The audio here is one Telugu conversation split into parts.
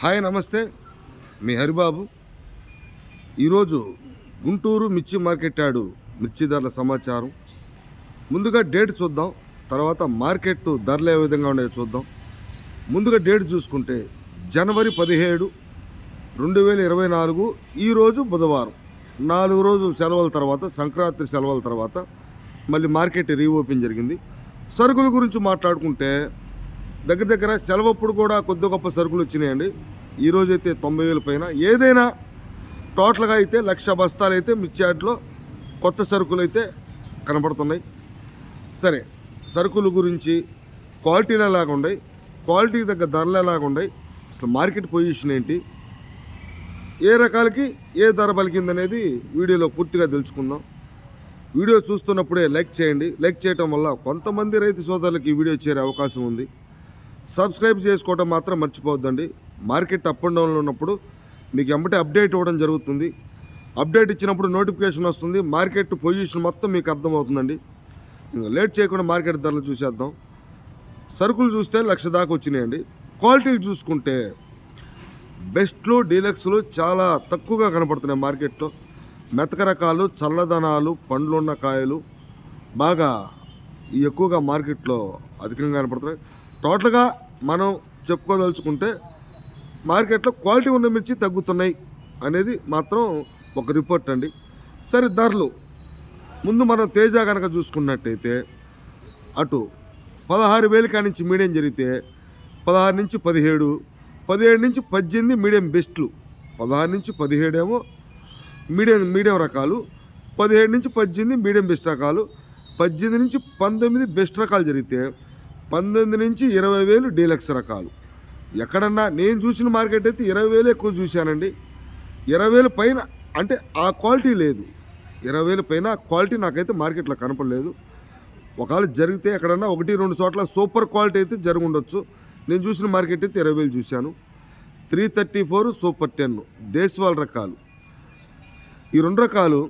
హాయ్ నమస్తే. మీ హరిబాబు. ఈరోజు గుంటూరు మిర్చి మార్కెట్ యార్డు మిర్చి ధరల సమాచారం. ముందుగా డేట్ చూద్దాం తర్వాత మార్కెట్ ధరలు ఏ విధంగా ఉన్నాయో చూద్దాం. ముందుగా డేట్ చూసుకుంటే జనవరి పదిహేడు రెండు వేల ఇరవై నాలుగు ఈరోజు బుధవారం. నాలుగు రోజు సెలవుల తర్వాత సంక్రాంతి సెలవుల తర్వాత మళ్ళీ మార్కెట్ రీఓపెన్ జరిగింది. సరుకుల గురించి మాట్లాడుకుంటే దగ్గర దగ్గర సెలవప్పుడు కూడా కొద్ది గొప్ప సరుకులు వచ్చినాయండి. ఈరోజు అయితే తొంభై వేల పైన. ఏదైనా టోటల్గా అయితే లక్ష బస్తాలు అయితే మిర్చాట్లో కొత్త సరుకులు అయితే కనపడుతున్నాయి. సరే సరుకుల గురించి క్వాలిటీలు ఎలాగుండయి క్వాలిటీ తగ్గ ధరలు ఎలాగుండయి అసలు మార్కెట్ పొజిషన్ ఏంటి ఏ రకాలకి ఏ ధర పలికిందనేది వీడియోలో పూర్తిగా తెలుసుకుందాం. వీడియో చూస్తున్నప్పుడే లైక్ చేయండి. లైక్ చేయటం వల్ల కొంతమంది రైతు సోదరులకి ఈ వీడియో చేరే అవకాశం ఉంది. సబ్స్క్రైబ్ చేసుకోవడం మాత్రం మర్చిపోవద్దండి. మార్కెట్ అప్ అండ్ డౌన్లో ఉన్నప్పుడు మీకు ఎంబటే అప్డేట్ ఇవ్వడం జరుగుతుంది. అప్డేట్ ఇచ్చినప్పుడు నోటిఫికేషన్ వస్తుంది. మార్కెట్ పొజిషన్ మొత్తం మీకు అర్థమవుతుందండి. ఇంకా లేట్ చేయకుండా మార్కెట్ ధరలు చూసేద్దాం. సరుకులు చూస్తే లక్ష దాకా వచ్చినాయండి. క్వాలిటీలు చూసుకుంటే బెస్ట్లు డీలక్స్లు చాలా తక్కువగా కనపడుతున్నాయి మార్కెట్లో. మెతక రకాలు చల్లదనాలు పండ్లున్న కాయలు బాగా ఈ ఎక్కువగా మార్కెట్లో అధికంగా కనపడుతున్నాయి. టోటల్గా మనం చెప్పుకోదలుచుకుంటే మార్కెట్లో క్వాలిటీ ఉన్న మిర్చి తగ్గుతున్నాయి అనేది మాత్రం ఒక రిపోర్ట్ అండి. సరే ధరలు. ముందు మనం తేజ కనుక చూసుకున్నట్టయితే అటు పదహారు వేల కానించి నుంచి మీడియం జరిగితే పదహారు నుంచి పదిహేడు పదిహేడు నుంచి పద్దెనిమిది మీడియం బెస్ట్లు. పదహారు నుంచి పదిహేడేమో మీడియం మీడియం రకాలు. పదిహేడు నుంచి పద్దెనిమిది మీడియం బెస్ట్ రకాలు. పద్దెనిమిది నుంచి పంతొమ్మిది బెస్ట్ రకాలు జరిగితే పంతొమ్మిది నుంచి ఇరవై వేలు డీలక్స్ రకాలు. ఎక్కడన్నా నేను చూసిన మార్కెట్ అయితే ఇరవై వేలు ఎక్కువ చూశానండి. ఇరవై వేలు పైన అంటే ఆ క్వాలిటీ లేదు. ఇరవై వేలు పైన క్వాలిటీ నాకైతే మార్కెట్లో కనపడలేదు. ఒకవేళ జరిగితే ఎక్కడన్నా ఒకటి రెండు చోట్ల సూపర్ క్వాలిటీ అయితే జరిగి ఉండొచ్చు. నేను చూసిన మార్కెట్ అయితే ఇరవై వేలు చూశాను. Three thirty four super ten దేశవాల్ రకాలు. ఈ రెండు రకాలు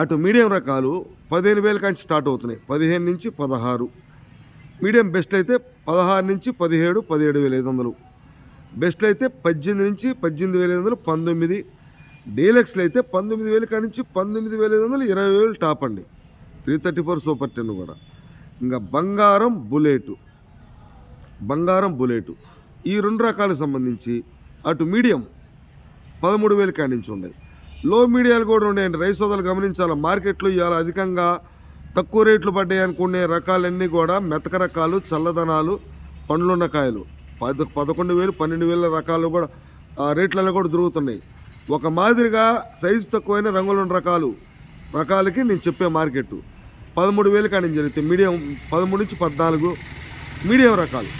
అటు మీడియం రకాలు పదిహేను వేల కాంచి స్టార్ట్ అవుతున్నాయి. పదిహేను నుంచి పదహారు. మీడియం బెస్ట్ అయితే పదహారు నుంచి పదిహేడు పదిహేడు వేల ఐదు వందలు. బెస్ట్ అయితే పద్దెనిమిది నుంచి పద్దెనిమిది వేల ఐదు వందలు పంతొమ్మిది. డీలక్స్లు అయితే పంతొమ్మిది వేల కాడి నుంచి పంతొమ్మిది వేల ఐదు వందలు ఇరవై వేలు టాప్ అండి. Three thirty four super ten కూడా. ఇంకా బంగారం బుల్లెట్ బంగారం బుల్లెట్ ఈ రెండు రకాలకు సంబంధించి అటు మీడియం పదమూడు వేల కాడి నుంచి ఉన్నాయి. లో మీడియాలు కూడా ఉన్నాయండి. రైస్ సోదాలు గమనించాలి? మార్కెట్లో ఇవాళ అధికంగా తక్కువ రేట్లు పడ్డాయి అనుకునే రకాలన్నీ కూడా మెతక రకాలు చల్లదనాలు పండ్లున్న కాయలు. పద పదకొండు వేలు పన్నెండు వేల రకాలు కూడా ఆ రేట్లలో కూడా దొరుకుతున్నాయి. ఒక మాదిరిగా సైజు తక్కువైన రంగులున్న రకాలు రకాలకి నేను చెప్పే మార్కెట్ పదమూడు వేలు కానీ జరిగితే మీడియం పదమూడు నుంచి పద్నాలుగు మీడియం రకాలు.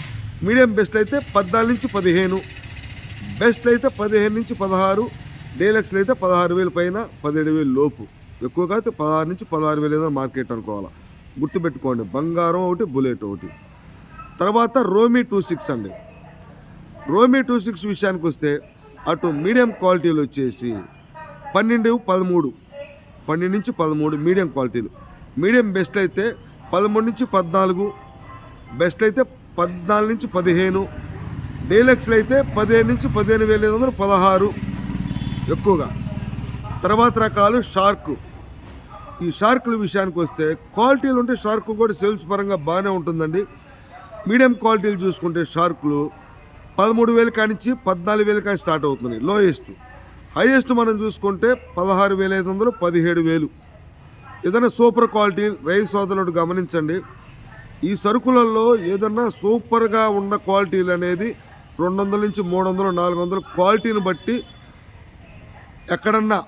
మీడియం బెస్ట్ అయితే పద్నాలుగు నుంచి పదిహేను బెస్ట్ అయితే పదిహేను నుంచి పదహారు డీలక్స్లు అయితే పదహారు వేలు పైన పదిహేడు వేలు లోపు. ఎక్కువగా అయితే పదహారు నుంచి పదహారు వేలు ఏదైనా మార్కెట్ అనుకోవాలి. గుర్తుపెట్టుకోండి బంగారం ఒకటి బుల్లెట్ ఒకటి. తర్వాత రోమీ టూ సిక్స్ అండి. రోమీ టూ సిక్స్ విషయానికి వస్తే అటు మీడియం క్వాలిటీలు వచ్చేసి పన్నెండు పదమూడు. పన్నెండు నుంచి పదమూడు మీడియం క్వాలిటీలు. మీడియం బెస్ట్ అయితే పదమూడు నుంచి పద్నాలుగు బెస్ట్ అయితే పద్నాలుగు నుంచి పదిహేను డీలక్స్లు అయితే పదిహేను నుంచి పదిహేను వేల ఐదు వందలు పదహారు ఎక్కువగా. తర్వాత రకాలు షార్క్. ఈ షార్కుల విషయానికి వస్తే క్వాలిటీలు ఉంటే షార్క్ కూడా సేల్స్ పరంగా బాగానే ఉంటుందండి. మీడియం క్వాలిటీలు చూసుకుంటే షార్కులు పదమూడు వేలు కానించి పద్నాలుగు వేలు కానీ స్టార్ట్ అవుతున్నాయి లోయెస్ట్. హైయెస్ట్ మనం చూసుకుంటే పదహారు వేల ఐదు వందలు పదిహేడు వేలు. ఏదైనా సూపర్ క్వాలిటీ రైస్ సోదరుడు గమనించండి. ఈ సరుకులలో ఏదన్నా సూపర్గా ఉన్న క్వాలిటీలు అనేది రెండు వందల నుంచి మూడు వందలు నాలుగు వందలు క్వాలిటీని బట్టి ఎక్కడన్నా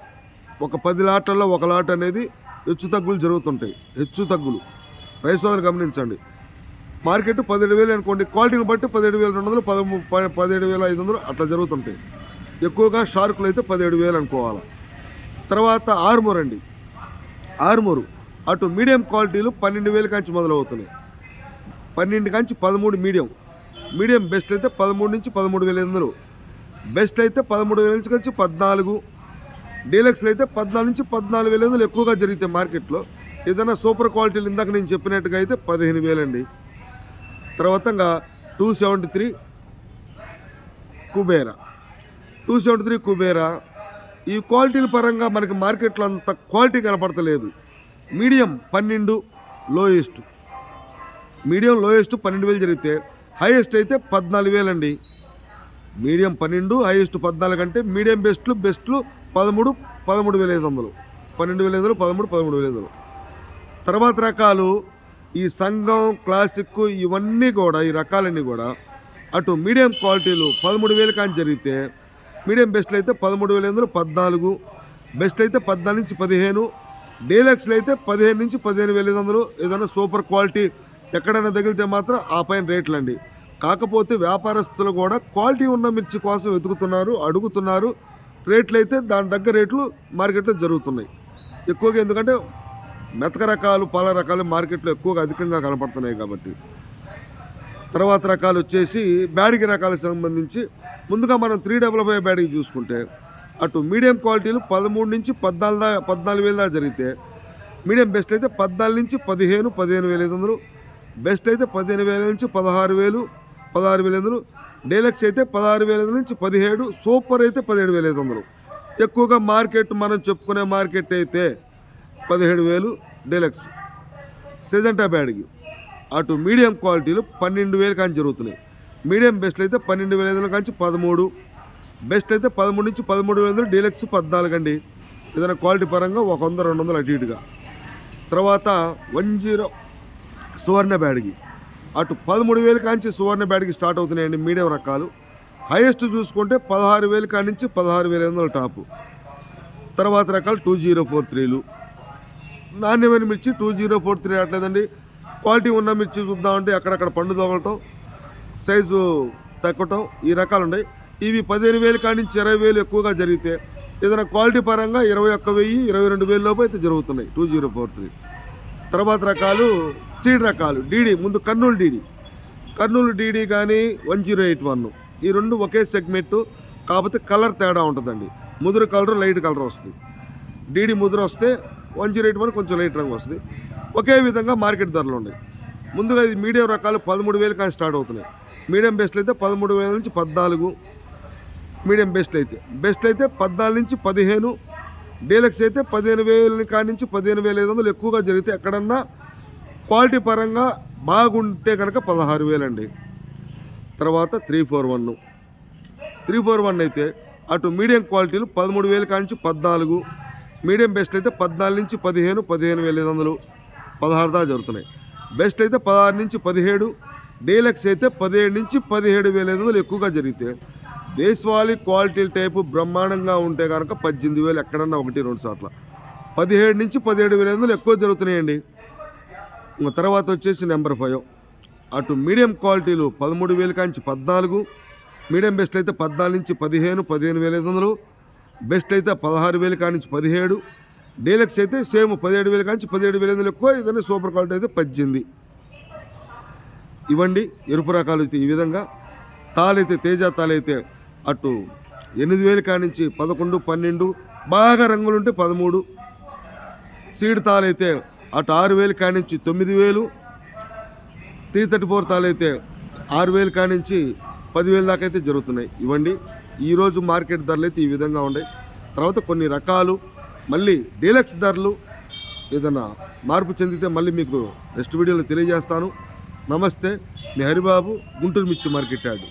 ఒక పది లాట్లలో ఒక లాట్ అనేది హెచ్చు తగ్గులు జరుగుతుంటాయి. హెచ్చు తగ్గులు. రైస్ సోదరు గమనించండి. మార్కెట్ పదిహేడు వేలు అనుకోండి క్వాలిటీని బట్టి పదిహేడు వేల రెండు వందలు పదమూ పదిహేడు వేల ఐదు వందలు అట్లా జరుగుతుంటాయి. ఎక్కువగా షార్కులు అయితే పదిహేడు వేలు అనుకోవాలి. తర్వాత ఆర్మూర్ అండి. ఆర్మూరు. అటు మీడియం క్వాలిటీలు పన్నెండు వేల కాంచి మొదలవుతున్నాయి. పన్నెండు కాంచి పదమూడు మీడియం. మీడియం బెస్ట్ అయితే పదమూడు నుంచి పదమూడు వేల ఎనిమిది బెస్ట్ అయితే పదమూడు వేల నుంచి కలిసి పద్నాలుగు. డీలక్స్లు అయితే పద్నాలుగు నుంచి పద్నాలుగు వేల ఐదు వందలు ఎక్కువగా జరుగుతాయి మార్కెట్లో. ఏదైనా సూపర్ క్వాలిటీలు ఇందాక నేను చెప్పినట్టుగా అయితే పదిహేను వేలండి తర్వాత two seventy three Kubera. Two seventy three Kubera. ఈ క్వాలిటీల పరంగా మనకి మార్కెట్లో అంత క్వాలిటీ కనపడతలేదు. మీడియం పన్నెండు లోయెస్ట్. మీడియం లోయెస్ట్ పన్నెండు వేలు జరిగితే హైయెస్ట్ అయితే పద్నాలుగు వేలండి. మీడియం పన్నెండు హైయెస్ట్ పద్నాలుగు అంటే మీడియం బెస్ట్లు బెస్ట్లు పదమూడు పదమూడు వేల ఐదు వందలు. పన్నెండు వేల ఐదు వందలు పదమూడు పదమూడు వేల ఐదు వందలు. తర్వాత రకాలు ఈ సంఘం క్లాసిక్ ఇవన్నీ కూడా ఈ రకాలన్నీ కూడా అటు మీడియం క్వాలిటీలు పదమూడు వేలు కానీ జరిగితే మీడియం బెస్ట్లు అయితే పదమూడు వేల ఐదు వందలు పద్నాలుగు బెస్ట్ అయితే పద్నాలుగు నుంచి పదిహేను డీలక్స్లు అయితే పదిహేను నుంచి పదిహేను వేల ఐదు వందలు. ఏదైనా సూపర్ క్వాలిటీ ఎక్కడైనా తగిలితే మాత్రం ఆ పైన రేట్లు అండి. కాకపోతే వ్యాపారస్తులు కూడా క్వాలిటీ ఉన్న మిర్చి కోసం వెతుకుతున్నారు అడుగుతున్నారు. రేట్లు అయితే దాని దగ్గర రేట్లు మార్కెట్లో జరుగుతున్నాయి. ఎక్కువగా ఎందుకంటే మెతక రకాలు పాల రకాలు మార్కెట్లో ఎక్కువగా అధికంగా కనపడుతున్నాయి కాబట్టి. తర్వాత రకాలు వచ్చేసి బ్యాడిగి రకాలకు సంబంధించి ముందుగా మనం త్రీ డబల్ ఫైవ్ బ్యాడిగి చూసుకుంటే అటు మీడియం క్వాలిటీలు పదమూడు నుంచి పద్నాలుగు దా పద్నాలుగు వేల దాకా జరిగితే మీడియం బెస్ట్ అయితే పద్నాలుగు నుంచి పదిహేను పదిహేను వేల ఐదు వందలు. బెస్ట్ అయితే పదిహేను వేల నుంచి పదహారు వేలు పదహారు వేల ఐదు వందలు. డీలక్స్ అయితే పదహారు వేల ఐదు నుంచి పదిహేడు సూపర్ అయితే పదిహేడు వేల ఐదు వందలు. ఎక్కువగా మార్కెట్ మనం చెప్పుకునే మార్కెట్ అయితే పదిహేడు వేలు డీలక్స్. సెజెంటా బ్యాడ్కి అటు మీడియం క్వాలిటీలు పన్నెండు వేలు కానీ జరుగుతున్నాయి. మీడియం బెస్ట్లు అయితే పన్నెండు వేల ఐదు వందల కాంచి పదమూడు. బెస్ట్ అయితే పదమూడు నుంచి పదమూడు వేల వందలు డీలక్స్ పద్నాలుగు అండి. ఏదైనా క్వాలిటీ పరంగా ఒక వంద రెండు వందలు అటు ఇటుగా. తర్వాత వన్ జీరో సువర్ణ బ్యాడ్కి అటు పదమూడు వేలు కాంచి సువర్ణ బ్యాడ్కి స్టార్ట్ అవుతున్నాయండి మీడియం రకాలు. హైయెస్ట్ చూసుకుంటే పదహారు వేలు కాడి నుంచి పదహారు వేల ఐదు వందల టాపు. తర్వాత రకాలు టూ జీరో ఫోర్ త్రీలు. నాణ్యమైన మిర్చి టూ జీరో ఫోర్ త్రీ రావట్లేదండి. క్వాలిటీ ఉన్న మిర్చి చూద్దామంటే అక్కడక్కడ పండు తగలటం సైజు తగ్గటం ఈ రకాలు ఉన్నాయి ఇవి పదిహేను వేలు కాడి నుంచి ఇరవై వేలు ఎక్కువగా జరిగితే ఏదైనా క్వాలిటీ పరంగా ఇరవై ఒక్క వెయ్యి ఇరవై రెండు వేలు లోపు అయితే జరుగుతున్నాయి టూ జీరో ఫోర్ త్రీ. తర్వాత రకాలు సీడ్ రకాలు డీడీ ముందు కర్నూలు డీడీ. కర్నూలు డీడీ కానీ వన్ జీరో ఎయిట్ వన్. ఈ రెండు ఒకే సెగ్మెంట్ కాకపోతే కలర్ తేడా ఉంటుందండి. ముదురు కలర్ లైట్ కలర్ వస్తుంది. డీడీ ముదురు వస్తే వన్ జీరో ఎయిట్ వన్ కొంచెం లైట్ రంగు వస్తుంది. ఒకే విధంగా మార్కెట్ ధరలు ఉన్నాయి. ముందుగా ఇది మీడియం రకాలు పదమూడు వేలు కానీ స్టార్ట్ అవుతున్నాయి. మీడియం బెస్ట్లు అయితే పదమూడు వేల నుంచి పద్నాలుగు. మీడియం బెస్ట్ అయితే. బెస్ట్ అయితే పద్నాలుగు నుంచి పదిహేను డీలక్స్ అయితే పదిహేను వేల కాడి నుంచి పదిహేను వేల ఐదు వందలు ఎక్కువగా జరిగితే ఎక్కడన్నా క్వాలిటీ పరంగా బాగుంటే కనుక పదహారు వేలండి. తర్వాత three four one. Three four one అయితే అటు మీడియం క్వాలిటీలు పదమూడు వేల కాడి నుంచి పద్నాలుగు మీడియం బెస్ట్ అయితే పద్నాలుగు నుంచి పదిహేను పదిహేను వేల ఐదు వందలు పదహారు దాకా జరుగుతున్నాయి. బెస్ట్ అయితే పదహారు నుంచి పదిహేడు డీలక్స్ అయితే పదిహేడు నుంచి పదిహేడు వేల ఐదు వందలు ఎక్కువగా జరిగితే దేశవాళీ క్వాలిటీ టైపు బ్రహ్మాండంగా ఉంటే కనుక పద్దెనిమిది వేలు ఎక్కడన్నా ఒకటి రెండు చోట్ల పదిహేడు నుంచి పదిహేడు వేల ఐదు వందలు ఎక్కువ జరుగుతున్నాయండి. ఇంకా తర్వాత వచ్చేసి నెంబర్ ఫైవ్. అటు మీడియం క్వాలిటీలు పదమూడు వేల కాంచి పద్నాలుగు. మీడియం బెస్ట్ అయితే పద్నాలుగు నుంచి పదిహేను పదిహేను వేల ఐదు వందలు. బెస్ట్ అయితే పదహారు వేలు కానించి పదిహేడు. డీలక్స్ అయితే సేమ్ పదిహేడు వేలు కానించి పదిహేడు వేల ఐదు వందలు ఎక్కువ. ఏదైనా సూపర్ క్వాలిటీ అయితే పద్దెనిమిది. ఇవ్వండి ఎరుపు రకాలు అయితే ఈ విధంగా. తాలైతే తేజ తాలైతే అటు ఎనిమిది వేలు కానించి పదకొండు పన్నెండు బాగా రంగులుంటే పదమూడు. సీడ్ తాలైతే అటు ఆరు వేలు కానించి తొమ్మిది వేలు. త్రీ థర్టీ ఫోర్ తాలైతే ఆరు వేలు కానించి పదివేలు దాకా అయితే జరుగుతున్నాయి. ఇవ్వండి. ఈరోజు మార్కెట్ ధరలు అయితే ఈ విధంగా ఉన్నాయి తర్వాత కొన్ని రకాలు మళ్ళీ డీలక్స్ ధరలు ఏదైనా మార్పు చెందితే మళ్ళీ మీకు నెక్స్ట్ వీడియోలో తెలియజేస్తాను. నమస్తే. మీ హరిబాబు గుంటూరు మిర్చి మార్కెట్ యార్డు.